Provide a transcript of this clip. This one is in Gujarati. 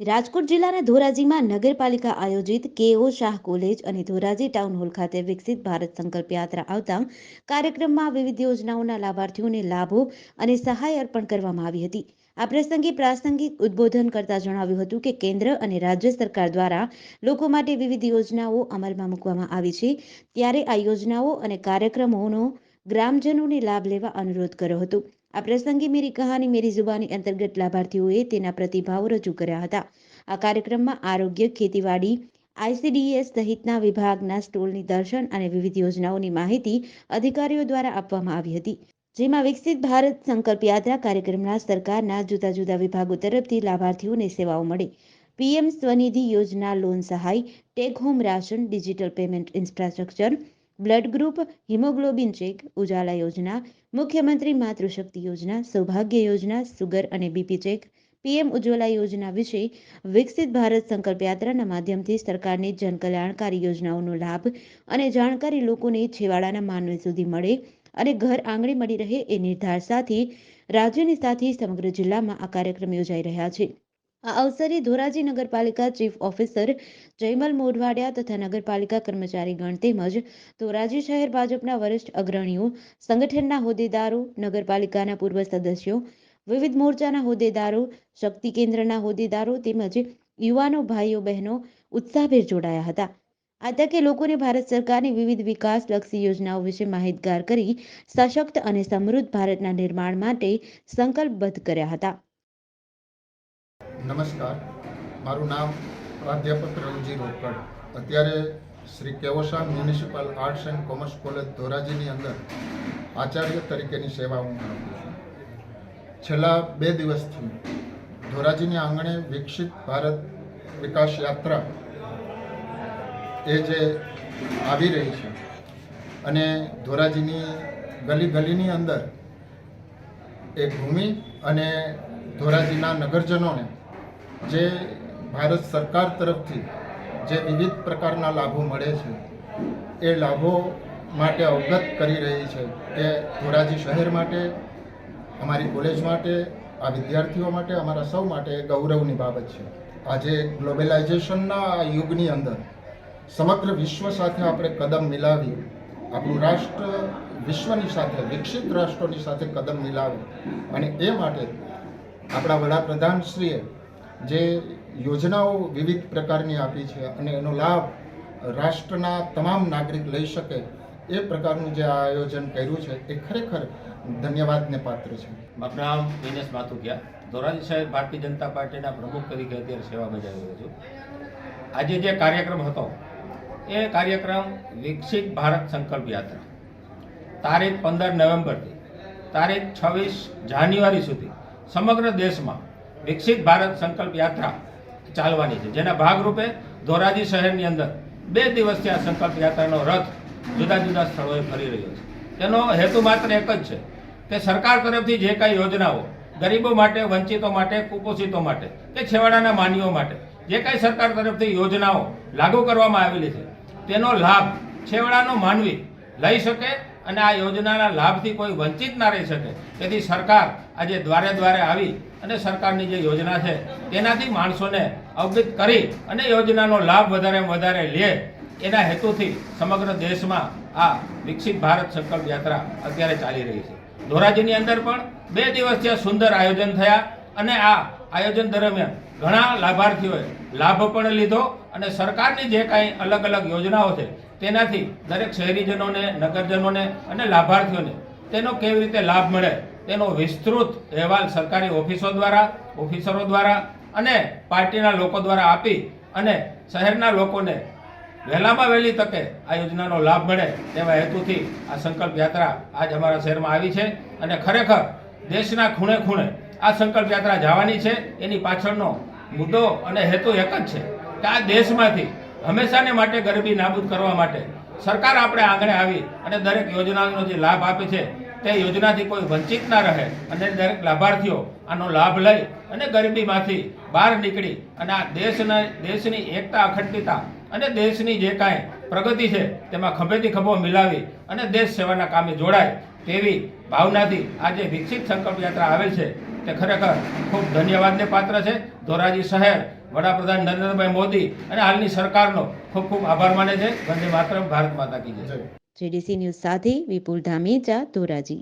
રાજકોટ જિલ્લાના ધોરાજીમાં નગરપાલિકા આયોજિત કેઓ શાહ કોલેજ અને ધોરાજી ટાઉન હોલ ખાતે વિકસિત ભારત સંકલ્પ યાત્રા આવતા કાર્યક્રમમાં વિવિધ યોજનાઓના લાભાર્થીઓને લાભો અને સહાય અર્પણ કરવામાં આવી હતી. આ પ્રસંગે પ્રાસંગિક ઉદ્બોધન કરતા જણાવ્યું હતું કે કેન્દ્ર અને રાજ્ય સરકાર દ્વારા લોકો માટે વિવિધ યોજનાઓ અમલમાં મૂકવામાં આવી છે. ત્યારે આ યોજનાઓ અને કાર્યક્રમોનો ગ્રામજનોને લાભ લેવા અનુરોધ કર્યો હતો. આ પ્રસંગે મેરી કહાની મેરી જુબાની અંતર્ગત લાભાર્થીઓએ તેના પ્રતિભાવો રજૂ કર્યા હતા. આ કાર્યક્રમમાં આરોગ્ય, ખેતીવાડી આઈસીડીએસ સહિતના વિભાગના સ્ટોલની દર્શન અને વિવિધ યોજનાઓની માહિતી અધિકારીઓ દ્વારા આપવામાં આવી હતી. જેમાં વિકસિત ભારત સંકલ્પ યાત્રા કાર્યક્રમના સરકારના જુદા જુદા વિભાગો તરફથી લાભાર્થીઓને સેવાઓ મળે. પીએમ સ્વનિધિ યોજના લોન સહાય take home ration, digital payment infrastructure blood group, haemoglobin check, Ujala યોજના, મુખ્યમંત્રી માતૃશક્તિ યોજના, સૌભાગ્ય યોજના, સુગર અને બીપી ચેક, પીએમ ઉજ્જવલા યોજના વિશે વિકસિત ભારત સંકલ્પ યાત્રાના માધ્યમથી સરકારની જનકલ્યાણકારી યોજનાઓનો લાભ અને જાણકારી લોકોને છેવાડાના માનવી સુધી મળે અને ઘર આંગણે મળી રહે એ નિર્ધાર સાથે રાજ્યની સાથે સમગ્ર જિલ્લામાં આ કાર્યક્રમ યોજાઈ રહ્યા છે. આ અવસરે ધોરાજી નગરપાલિકા ચીફ ઓફિસર જયમલ મોઢવાડિયા તથા નગરપાલિકા કર્મચારીગણ તેમજ ધોરાજી શહેર ભાજપના વરિષ્ઠ અગ્રણીઓ, સંગઠનના હોદ્દેદારો, નગરપાલિકાના પૂર્વ સદસ્યો, વિવિધ મોરચાના હોદ્દેદારો, શક્તિ કેન્દ્રના હોદ્દેદારો તેમજ યુવાનો ભાઈઓ બહેનો ઉત્સાહભેર જોડાયા હતા. આ તકે લોકોને ભારત સરકારની વિવિધ વિકાસલક્ષી યોજનાઓ વિશે માહિતગાર કરી સશક્ત અને સમૃદ્ધ ભારતના નિર્માણ માટે સંકલ્પબદ્ધ કર્યા હતા. નમસ્કાર. મારું નામ પ્રાધ્યાપક રણજી રોકડ. અત્યારે Shri Kevosha municipal arts and commerce college ધોરાજીની અંદર આચાર્ય તરીકેની સેવા હું આપું છું. છેલ્લા બે દિવસથી ધોરાજીની આંગણે વિકસિત ભારત વિકાસ યાત્રા એ જે આવી રહી છે અને ધોરાજીની ગલી ગલીની અંદર એ ભૂમિ અને ધોરાજીના નગરજનોને જે ભારત સરકાર તરફથી જે વિવિધ પ્રકારના લાભો મળે છે, એ લાભો માટે અવગત કરી રહી છે એ ધોરાજી શહેર માટે, અમારી કોલેજ માટે, આ વિદ્યાર્થીઓ માટે, અમારા સૌ માટે ગૌરવની બાબત છે. આજે ગ્લોબલાઇઝેશનના આ યુગની અંદર સમગ્ર વિશ્વ સાથે આપણે કદમ મિલાવી, આપણું રાષ્ટ્ર વિશ્વની સાથે, વિકસિત રાષ્ટ્રોની સાથે કદમ મિલાવે અને એ માટે આપણા વડાપ્રધાનશ્રીએ જે યોજનાઓ વિવિધ પ્રકારની આપી છે અને એનો લાભ રાષ્ટ્રના તમામ નાગરિક લઈ શકે એ પ્રકારનું જે આયોજન કર્યું છે, એ ખરેખર ધન્યવાદને પાત્ર છે. મારું નામ દિનેશ માથુકિયા. ધોરાજી સાહેબ ભારતીય જનતા પાર્ટીના પ્રમુખ તરીકે અત્યારે સેવા બજાવી રહ્યો છું. આજે જે કાર્યક્રમ હતો, એ કાર્યક્રમ વિકસિત ભારત સંકલ્પ યાત્રા. તારીખ પંદર નવેમ્બરથી તારીખ છવ્વીસ જાન્યુઆરી સુધી સમગ્ર દેશમાં વિકસિત ભારત સંકલ્પ યાત્રા ચાલવાની છે, જેના ભાગરૂપે ધોરાજી શહેરની અંદર બે દિવસથી આ સંકલ્પ યાત્રાનો રથ જુદા જુદા સ્થળોએ ફરી રહ્યો છે. તેનો હેતુ માત્ર એક જ છે કે સરકાર તરફથી જે કાંઈ યોજનાઓ ગરીબો માટે, વંચિતો માટે, કુપોષિતો માટે કે છેવાડાના માનવીઓ માટે જે કાંઈ સરકાર તરફથી યોજનાઓ લાગુ કરવામાં આવેલી છે, તેનો લાભ છેવાડાનો માનવી લઈ શકે અને આ યોજનાના લાભથી કોઈ વંચિત ના રહી શકે. તેથી સરકાર આજે દ્વારે દ્વારે આવી અને સરકારની જે યોજના છે, તેનાથી માણસોને અવગત કરી અને યોજનાનો લાભ વધારે વધારે લે. એના હેતુથી સમગ્ર દેશમાં આ વિકસિત ભારત સંકલ્પ યાત્રા અત્યારે ચાલી રહી છે. ધોરાજીની અંદર પણ બે દિવસ ત્યાં સુંદર આયોજન થયા અને આ આયોજન દરમિયાન ઘણા લાભાર્થીઓએ લાભ પણ લીધો અને સરકારની જે કાંઈ અલગ અલગ યોજનાઓ છે તેનાથી દરેક શહેરીજનોને, નગરજનોને અને લાભાર્થીઓને તેનો કેવી રીતે લાભ મળે તેનો વિસ્તૃત અહેવાલ સરકારી ઓફિસો દ્વારા, ઓફિસરો દ્વારા અને પાર્ટીના લોકો દ્વારા આપી અને શહેરના લોકોને વહેલામાં વહેલી તકે આ યોજનાનો લાભ મળે તેવા હેતુથી આ સંકલ્પ યાત્રા આજ અમારા શહેરમાં આવી છે અને ખરેખર દેશના ખૂણે ખૂણે આ સંકલ્પ યાત્રા જવાની છે. એની પાછળનો મુદ્દો અને હેતુ એક જ છે કે આ દેશમાંથી હંમેશાને માટે ગરીબી નાબૂદ કરવા માટે સરકાર આપણે આંગણે આવી અને દરેક યોજનાનો જે લાભ આપે છે, તે યોજનાથી કોઈ વંચિત ના રહે અને દરેક લાભાર્થીઓ આનો લાભ લઈ અને ગરીબીમાંથી બહાર નીકળી અને આ દેશના, દેશની એકતા, અખંડિતતા અને દેશની જે કાંઈ પ્રગતિ છે, તેમાં ખભેથી ખભો મિલાવી અને દેશ સેવાના કામે જોડાય તેવી ભાવનાથી આજે વિકસિત સંકલ્પ યાત્રા આવેલ છે. તે ખરેખર ખૂબ ધન્યવાદને પાત્ર છે. ધોરાજી શહેર, વડાપ્રધાન નરેન્દ્રભાઈ મોદી અને હાલની સરકારનો ખૂબ ખૂબ આભાર માને છે. વંદે માતરમ, ભારત માતા કી જય. જેડીસી ન્યૂઝ સાથે વિપુલ ધામેજા ધોરાજી.